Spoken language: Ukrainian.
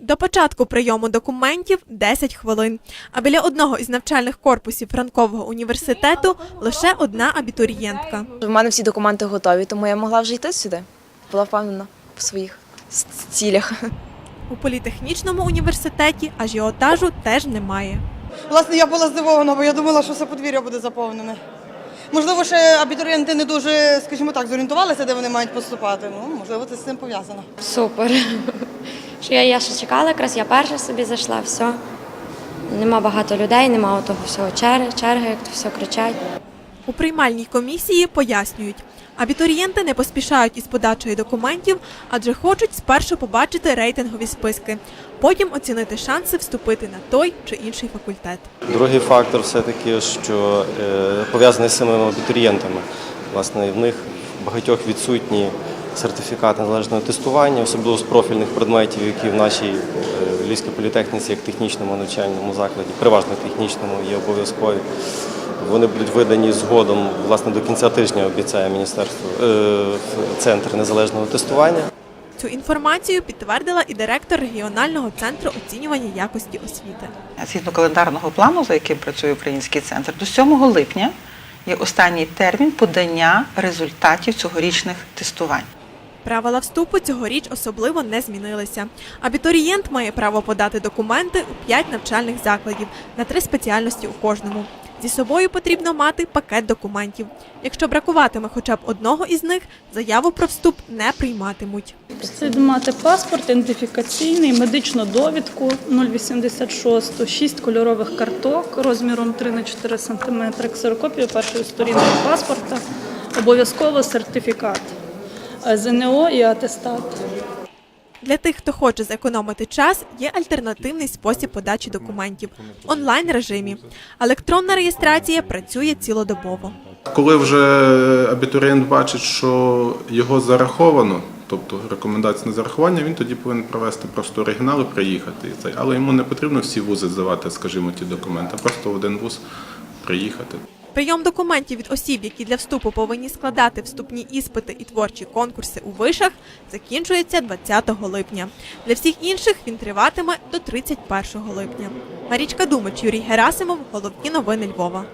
До початку прийому документів 10 хвилин. А біля одного із навчальних корпусів Франкового університету лише одна абітурієнтка. У мене всі документи готові, тому я могла вже йти сюди. Була впевнена в своїх цілях. У політехнічному університеті ажіотажу теж немає. Власне, я була здивована, бо я думала, що все подвір'я буде заповнене. Можливо, ще абітурієнти не дуже, скажімо так, зорієнтувалися, де вони мають поступати. Ну, можливо, це з цим пов'язано. Супер. Що я, я ще чекала, якраз я перша собі зайшла, все. Нема багато людей, нема того всього черги, черги, як то все кричать. У приймальній комісії пояснюють, абітурієнти не поспішають із подачею документів, адже хочуть спершу побачити рейтингові списки, потім оцінити шанси вступити на той чи інший факультет. Другий фактор все-таки, що е, пов'язаний з самими абітурієнтами. Власне, в них багатьох відсутні сертифікати належного тестування, особливо з профільних предметів, які в нашій е, Львівській політехніці, як технічному навчальному закладі, переважно технічному, є обов'язкові. Вони будуть видані згодом, власне, до кінця тижня обіцяє міністерство е, центр незалежного тестування. Цю інформацію підтвердила і директор регіонального центру оцінювання якості освіти. Згідно календарного плану, за яким працює український центр, до 7 липня є останній термін подання результатів цьогорічних тестувань. Правила вступу цьогоріч особливо не змінилися. Абітурієнт має право подати документи у 5 навчальних закладів на три спеціальності у кожному. Зі собою потрібно мати пакет документів. Якщо бракуватиме хоча б одного із них, заяву про вступ не прийматимуть. Слід мати паспорт, ідентифікаційний, медичну довідку 086, 6 кольорових карток розміром 3 на 4 см, ксерокопію першої сторінки паспорта, обов'язково сертифікат, ЗНО і атестат. Для тих, хто хоче зекономити час, є альтернативний спосіб подачі документів онлайн режимі. Електронна реєстрація працює цілодобово. Коли вже абітурієнт бачить, що його зараховано, тобто рекомендація на зарахування, він тоді повинен привезти просто оригінал і приїхати. Але йому не потрібно всі вузи здавати, скажімо, ті документи, а просто в один вуз приїхати. Прийом документів від осіб, які для вступу повинні складати вступні іспити і творчі конкурси у вишах, закінчується 20 липня. Для всіх інших він триватиме до 31 липня. Марічка Думач, Юрій Герасимов, головні новини Львова.